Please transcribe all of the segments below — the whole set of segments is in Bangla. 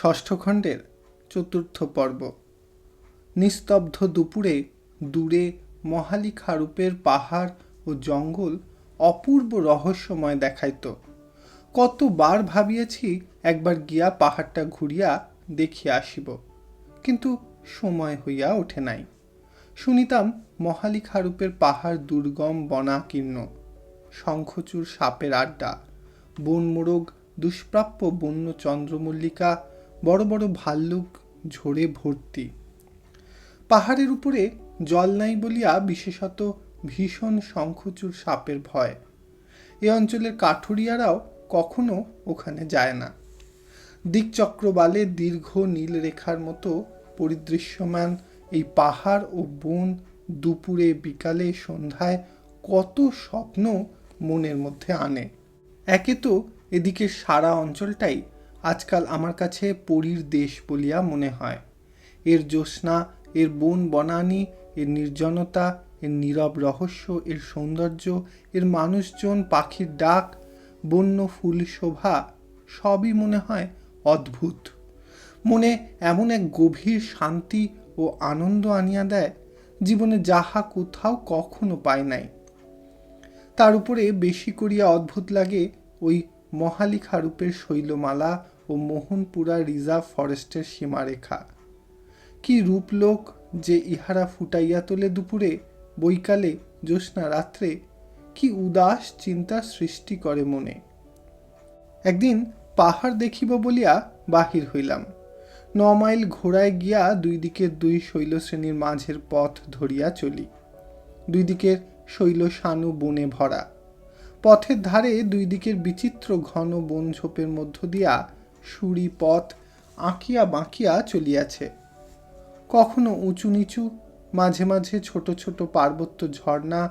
ষষ্ঠ খণ্ডের চতুর্থ পর্ব। নিস্তব্ধ দুপুরে দূরে মহালিখা রূপের পাহাড় ও জঙ্গল অপূর্ব রহস্যময় দেখাইত। কতবার ভাবিয়াছি একবার গিয়া পাহাড়টা ঘুরিয়া দেখিয়া আসিব, কিন্তু সময় হইয়া ওঠে নাই। শুনিতাম মহালিখা রূপের পাহাড় দুর্গম বনাকীর্ণ, শঙ্খচূড় সাপের আড্ডা, বনমোরগ, দুষ্প্রাপ্য বন্য চন্দ্রমল্লিকা বড় বড় ভাল্লুক ঝরে ভর্তি। পাহাড়ের উপরে জল নাই বলিয়া বিশেষত ভীষণ শঙ্খচূড় সাপের ভয়। এ অঞ্চলের কাঠুরিয়ারাও কখনো ওখানে যায় না। দিকচক্রবালে দীর্ঘ নীল রেখার মতো পরিদৃশ্যমান এই পাহাড় ও বন দুপুরে বিকালে সন্ধ্যায় কত স্বপ্ন মনের মধ্যে আনে। একে তো এদিকে সারা অঞ্চলটাই আজকাল আমার কাছে পরীর দেশ বলিয়া মনে হয়। এর জ্যোৎস্না, এর বন বনানি, এর নির্জনতা, এর নীরব রহস্য, এর সৌন্দর্য, এর মানুষজন, পাখির ডাক, বন্য ফুল শোভা, সবই মনে হয় অদ্ভুত। মনে এমন এক গভীর শান্তি ও আনন্দ আনিয়া দেয়, জীবনে যাহা কোথাও কখনো পায় নাই। তার উপরে বেশি করিয়া অদ্ভুত লাগে ওই মহালিখা রূপের শৈলমালা ও মোহনপুরা রিজার্ভ ফরেস্টের সীমারেখা। কি রূপলোক যে ইহারা ফুটাইয়া তোলে দুপুরে, বৈকালে, জ্যোৎস্না রাত্রে, কি উদাস চিন্তার সৃষ্টি করে মনে। একদিন পাহাড় দেখিব বলিয়া বাহির হইলাম। ন মাইল ঘোড়ায় গিয়া দুই দিকের দুই শৈলশ্রেণীর মাঝের পথ ধরিয়া চলি। দুই দিকের শৈল শানু বনে ভরা। পথের ধারে দুই দিকের বিচিত্র ঘন বন ঝোপের মধ্য দিয়া সুরি পথ আঁকিয়া বাঁকিয়া চলিয়াছে। কখনো উঁচু নিচু, মাঝে মাঝে ছোট ছোট পার্বত্য ঝর্ণা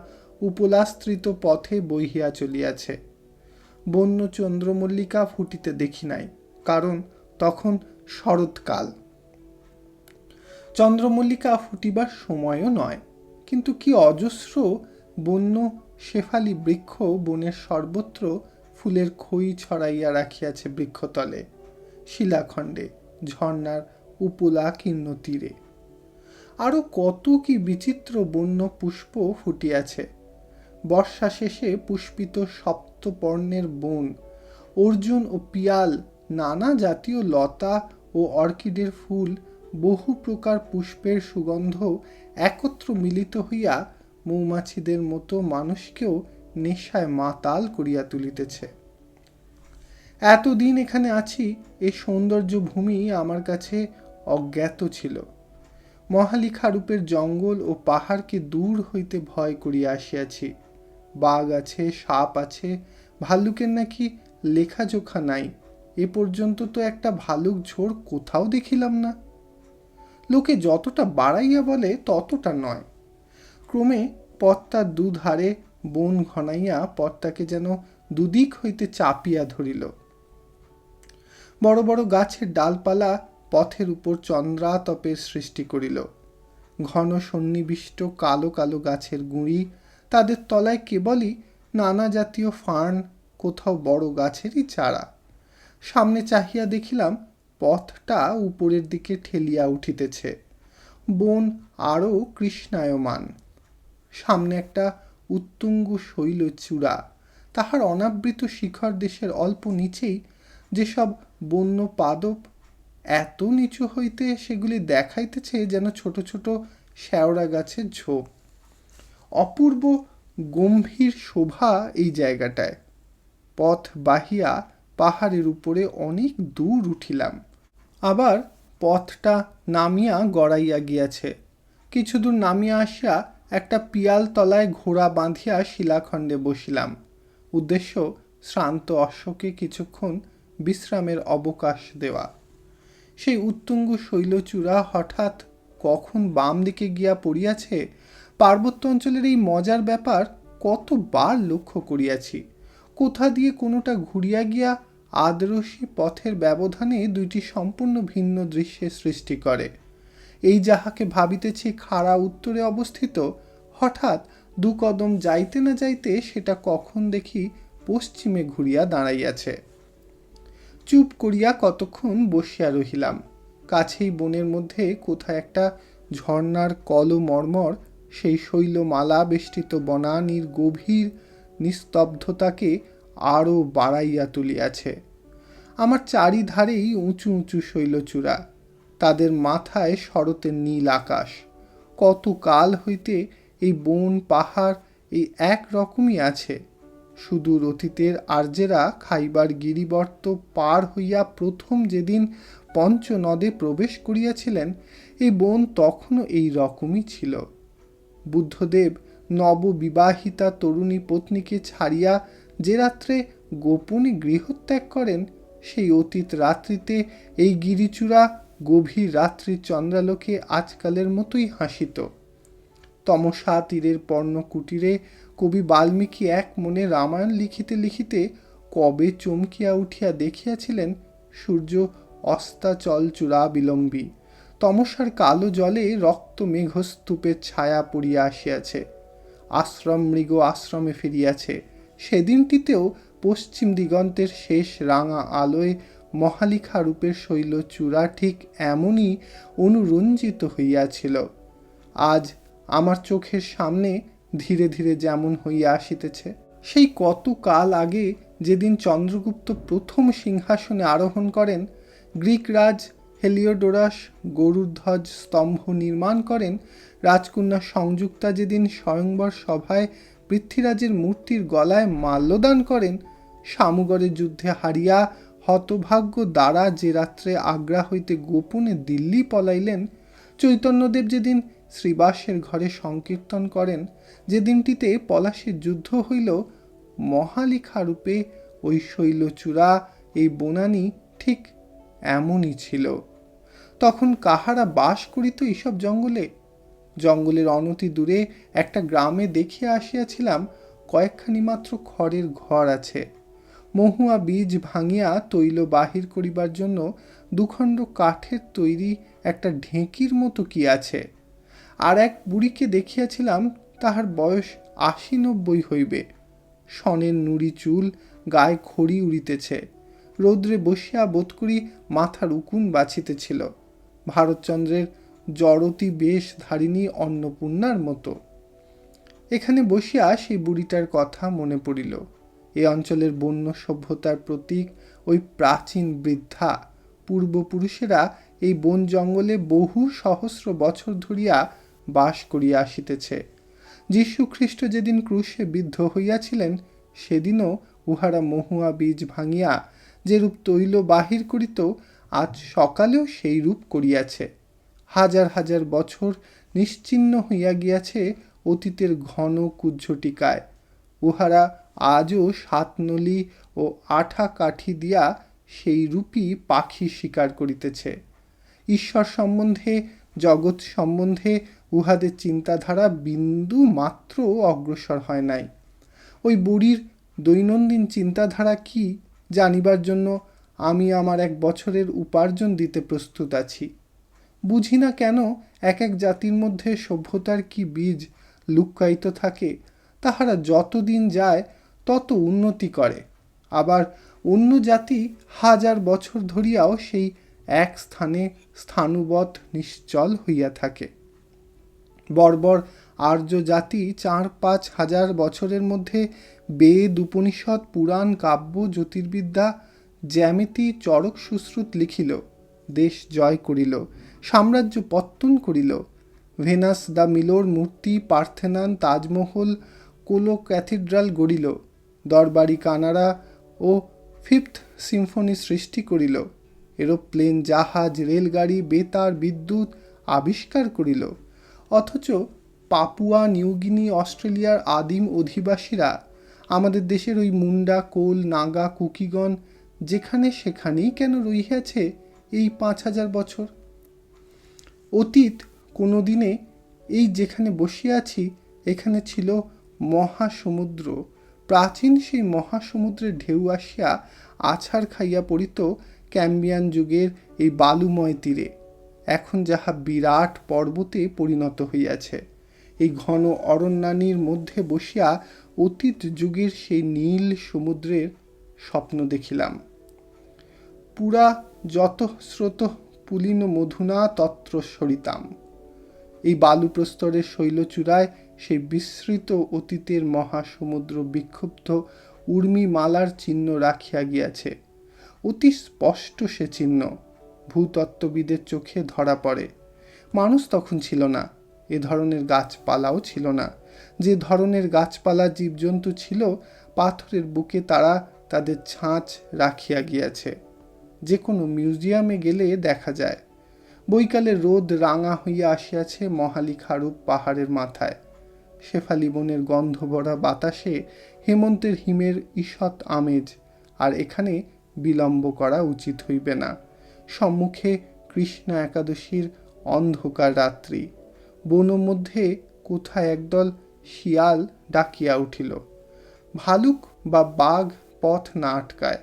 উপলাস্ত্রিত পথে বহিয়া চলিয়াছে। বন্য চন্দ্রমল্লিকা ফুটিতে দেখি নাই, কারণ তখন শরৎকাল। চন্দ্রমল্লিকা ফুটিবার সময়ও নয়, কিন্তু কি অজস্র বন্য শেফালি বৃক্ষ বনের সর্বত্র ফুলের খই ছড়াইয়া রাখিয়াছে বৃক্ষতলে, শিলাখণ্ডে, ঝর্ণার উপলা কীর্ণ তীরে। আরও কত কি বিচিত্র বন্য পুষ্প ফুটিয়াছে। বর্ষা শেষে পুষ্পিত সপ্তপর্ণের বন, অর্জুন ও পিয়াল, নানা জাতীয় লতা ও অর্কিডের ফুল, বহু প্রকার পুষ্পের সুগন্ধ একত্র মিলিত হইয়া মৌমাছিদের মতো মানুষকেও নেশায় মাতাল করিয়া তুলিতেছে। এতদিন এখানে আছি, এই সৌন্দর্য ভূমি আমার কাছে অজ্ঞাত ছিল। মহালিখা রূপের জঙ্গল ও পাহাড়কে দূর হইতে ভয় করিয়া আসিয়াছি। বাঘ আছে, সাপ আছে, ভাল্লুকের নাকি লেখাজোখা নাই। এ পর্যন্ত তো একটা ভালুক ঝোড় কোথাও দেখিলাম না। লোকে যতটা বাড়াইয়া বলে ততটা নয়। ক্রমে পথটার দুধারে বন ঘনাইয়া পথটাকে যেন দুদিক হইতে চাপিয়া ধরিল। বড় বড় গাছের ডালপালা পথের উপর চন্দ্রাতপের সৃষ্টি করিল। ঘন সন্নিবিষ্ট কালো কালো গাছের গুঁড়ি তাদের তলায় কেবলই নানা জাতীয় ফার্ন, কোথাও বড় গাছেরই চারা। সামনে চাহিয়া দেখিলাম পথটা উপরের দিকে ঠেলিয়া উঠিতেছে। বন আরও কৃষ্ণায়মান। সামনে একটা উত্তুঙ্গ শৈল চূড়া। তাহার অনাবৃত শিখর দেশের অল্প নিচেই যেসব বন্য পাদপ এত নিচু হইতে সেগুলি দেখাইতেছে যেন ছোট ছোট শ্যাওড়া গাছের ঝোপ। অপূর্ব গম্ভীর শোভা এই জায়গাটায়। পথ বাহিয়া পাহাড়ের উপরে অনেক দূর উঠিলাম। আবার পথটা নামিয়া গড়াইয়া গিয়াছে। কিছু দূর নামিয়া আসিয়া একটা পিয়াল তলায় ঘোড়া বাঁধিয়া শিলাখণ্ডে বসিলাম। উদ্দেশ্য, শ্রান্ত অশ্বকে কিছুক্ষণ বিশ্রামের অবকাশ দেওয়া। সেই উত্তুঙ্গ শৈলচূড়া হঠাৎ কখন বাম দিকে গিয়া পড়িয়াছে, পার্বত্য অঞ্চলের এই মজার ব্যাপার কতবার লক্ষ্য করিয়াছি। কোথা দিয়ে কোনোটা ঘুরিয়া গিয়া আদরসী পথের ব্যবধানে দুইটি সম্পূর্ণ ভিন্ন দৃশ্যের সৃষ্টি করে। এই যাহাকে ভাবিতেছি খাড়া উত্তরে অবস্থিত, হঠাৎ দু কদম যাইতে না যাইতে সেটা কখন দেখি পশ্চিমে ঘুরিয়া দাঁড়াইয়াছে। চুপ করিয়া কতক্ষণ বসিয়া রহিলাম। কাছেই বনের মধ্যে কোথায় একটা ঝর্ণার কল মর্মর, সেই শৈলমালা বেষ্টিত বনানীর গভীর নিস্তব্ধতাকে আরও বাড়াইয়া তুলিয়াছে। আমার চারিধারেই উঁচু উঁচু শৈলচূড়া। তাদের মাথায় শরতের নীল আকাশ। কত কাল হইতে এই বন, পাহাড় এই এক রকমই আছে। সুদূর অতীতের আর্যেরা খাইবার গিরিবর্ত পার হইয়া প্রথম যেদিন পঞ্চনদে প্রবেশ করিয়াছিলেন এই বন তখনও এই রকমই ছিল। বুদ্ধদেব নববিবাহিতা তরুণী পত্নীকে ছাড়িয়া যে রাত্রে গোপনে গৃহত্যাগ করেন, সেই অতীত রাত্রিতে এই গিরিচূড়া গভীর রাত্রি চন্দ্রালোকে আজকালের মতোই হাসিত। তমসা তীরের পর্ণকুটিরে কবি বাল্মীকি এক মনে রামায়ণ লিখিতে লিখিতে কবে চমকিয়া উঠিয়া দেখিয়াছিলেন, সূর্য অস্তাচল চূড়া বিলম্বী। তমসার কালো জলে রক্ত মেঘস্তূপের ছায়া পড়িয়া আসিয়াছে। আশ্রম মৃগ আশ্রমে ফিরিয়াছে। সেদিনটিতেও পশ্চিম দিগন্তের শেষ রাঙা আলোয় মহালিখা রূপের শৈল চূড়া ঠিক এমনই অনুরঞ্জিত হইয়াছিল। আজ আমার চোখের সামনে ধীরে ধীরে যেমন হইয়া আসিতেছে, সেই কত কাল আগে যেদিন চন্দ্রগুপ্ত প্রথম সিংহাসনে আরোহণ করেন গ্রিক রাজ হেলিওডোরাস গরুধ্বজ স্তম্ভ নির্মাণ করেন, রাজকন্যা সংযুক্তা যেদিন স্বয়ংবর সভায় পৃথ্বীরাজের মূর্তির গলায় মাল্যদান করেন সামুগড়ের যুদ্ধে হারিয়া হতভাগ্য দ্বারা যে রাত্রে আগ্রা হইতে গোপনে দিল্লি পলাইলেন, চৈতন্যদেব যেদিন শ্রীবাসের ঘরে সংকীর্তন করেন যে দিনটিতে পলাশীর যুদ্ধ হইল মহালিখা রূপে ওই শৈলচূড়া, এই বনানী ঠিক এমনই ছিল। তখন কাহারা বাস করিত এইসব জঙ্গলে? জঙ্গলের অনতি দূরে একটা গ্রামে দেখিয়া আসিয়াছিলাম, কয়েকখানি মাত্র খড়ের ঘর আছে। মহুয়া বীজ ভাঙিয়া তৈল বাহির করিবার জন্য দুখণ্ড কাঠের তৈরি একটা ঢেঁকির মতো কি আছে? আর এক বুড়িকে দেখিয়াছিলাম তাহার বয়স আশি নব্বই হইবে। সনের নুড়ি চুল গায়ে খড়ি উড়িতেছে। রৌদ্রে বসিয়া বোধ করি মাথার উকুন বাছিতেছিল ভারতচন্দ্রের জড়তি বেশ ধারিণী অন্নপূর্ণার মতো। এখানে বসিয়া সেই বুড়িটার কথা মনে পড়িল। এ অঞ্চলের বন্য সভ্যতার প্রতীক ওই প্রাচীন বৃদ্ধা। পূর্বপুরুষেরা এই বন জঙ্গলে বহু সহস্র বছর ধরিয়া বাস করিয়া আসিতেছে। যীশু খ্রিস্ট যেদিন ক্রুশে বিদ্ধ হইয়াছিলেন, সেদিনও উহারা মহুয়া বীজ ভাঙিয়া যেরূপ তৈল বাহির করিত, আজ সকালেও সেই রূপ করিয়াছে। হাজার হাজার বছর নিশ্চিন্ন হইয়া গিয়াছে অতীতের ঘন কুজ্ঝটিকায় উহারা আজও সাতনলি ও আঠা কাঠি দিয়া সেই রূপই পাখি শিকার করিতেছে। ঈশ্বর সম্বন্ধে, জগৎ সম্বন্ধে উহাদের চিন্তাধারা বিন্দু মাত্র অগ্রসর হয় নাই। ওই বুড়ির দৈনন্দিন চিন্তাধারা কি জানিবার জন্য আমি আমার এক বছরের উপার্জন দিতে প্রস্তুত আছি। বুঝি না কেন এক এক জাতির মধ্যে সভ্যতার কি বীজ লুক্কায়িত থাকে, তাহারা যতদিন যায় তত উন্নতি করে। আবার অন্য জাতি হাজার বছর ধরিয়াও সেই এক স্থানে স্থানুবৎ নিশ্চল হইয়া থাকে। বর্বর আর্য জাতি চার পাঁচ হাজার বছরের মধ্যে বেদ, উপনিষদ, পুরাণ, কাব্য, জ্যোতির্বিদ্যা জ্যামিতি, চরক সুশ্রুত লিখিল, দেশ জয় করিল, সাম্রাজ্য পত্তন করিল। ভেনাস দ্য মিলোর মূর্তি, পার্থেনান, তাজমহল, কোলো ক্যাথিড্রাল গড়িল। দরবারি কানাড়া ও ফিফথ সিম্ফনি সৃষ্টি করিল। এরোপ্লেন, জাহাজ, রেলগাড়ি, বেতার, বিদ্যুৎ আবিষ্কার করিল। অথচ পাপুয়া নিউগিনি অস্ট্রেলিয়ার আদিম অধিবাসীরা আমাদের দেশের ওই মুন্ডা, কোল, নাগা, কুকিগণ যেখানে সেখানেই কেন রহিয়াছে এই পাঁচ হাজার বছর? অতীত কোনো দিনে এই যেখানে বসিয়াছি এখানে ছিল মহাসমুদ্র। প্রাচীন সেই মহাসমুদ্রের ঢেউ আসিয়া আছাড় খাইয়া পড়িত ক্যাম্বিয়ান যুগের এই বালুময় তীরে। এখন যাহা বিরাট পর্বতে পরিণত হইয়াছে, এই ঘন অরণ্যানীর মধ্যে বসিয়া অতীত যুগের সেই নীল সমুদ্রের স্বপ্ন দেখিলাম। পুরা যত স্রোত পুলিন মধুনা তত্র সরিতাম। এই বালুপ্রস্তরের শৈলচূড়ায় সেই বিস্মৃত অতীতের মহাসমুদ্র বিক্ষুব্ধ উর্মিমালার চিহ্ন রাখিয়া গিয়াছে। অতি স্পষ্ট সে চিহ্ন। ভূতত্ত্ববিদের চোখে ধরা পড়ে। মানুষ তখন ছিল না। এ ধরনের গাছপালাও ছিল না। যে ধরনের গাছপালা জীবজন্তু ছিল, পাথরের বুকে তারা তাদের ছাঁচ রাখিয়া গিয়াছে। যে কোনো মিউজিয়ামে গেলে দেখা যায়। বৈকালে রোদ রাঙা হইয়া আসিয়াছে মহালি খারুপ পাহাড়ের মাথায়। শেফালি বনের গন্ধ ভরা বাতাসে হেমন্তের হিমের ঈষৎ আমেজ, আর এখানে বিলম্ব করা উচিত হইবে না। সম্মুখে কৃষ্ণা একাদশীর অন্ধকার রাত্রি। বন মধ্যে কোথায় একদল শিয়াল ডাকিয়া উঠিল। ভালুক বা বাঘ পথ না আটকায়।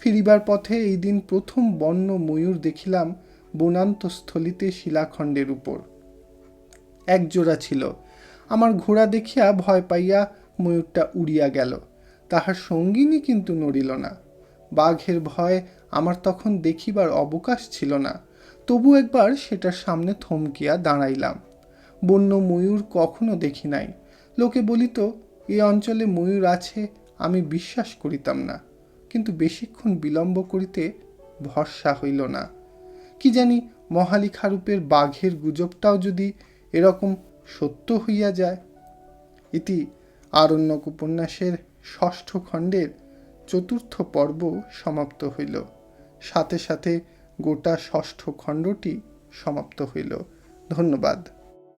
ফিরিবার পথে এই দিন প্রথম বন্য ময়ূর দেখিলাম বনান্তস্থলিতে শিলাখণ্ডের উপর। একজোড়া ছিল। আমার ঘোড়া দেখিয়া ভয় পাইয়া ময়ূরটা উড়িয়া গেল। তাহার সঙ্গিনী কিন্তু নড়িল না। বাঘের ভয় আমার তখন দেখিবার অবকাশ ছিল না। তবু একবার সেটার সামনে থমকিয়া দাঁড়াইলাম। বন্য ময়ূর কখনো দেখি নাই। লোকে বলিত, এ অঞ্চলে ময়ূর আছে, আমি বিশ্বাস করিতাম না। কিন্তু বেশিক্ষণ বিলম্ব করিতে ভরসা হইল না। কি জানি মহালি খারুপের বাঘের গুজবটাও যদি এরকম সত্য হইয়া যায়। ইতি আরণ্যক উপন্যাসের ষষ্ঠ খণ্ডের চতুর্থ পর্ব সমাপ্ত হইল। সাথে সাথে গোটা ষষ্ঠ খণ্ডটি সমাপ্ত হইল। ধন্যবাদ।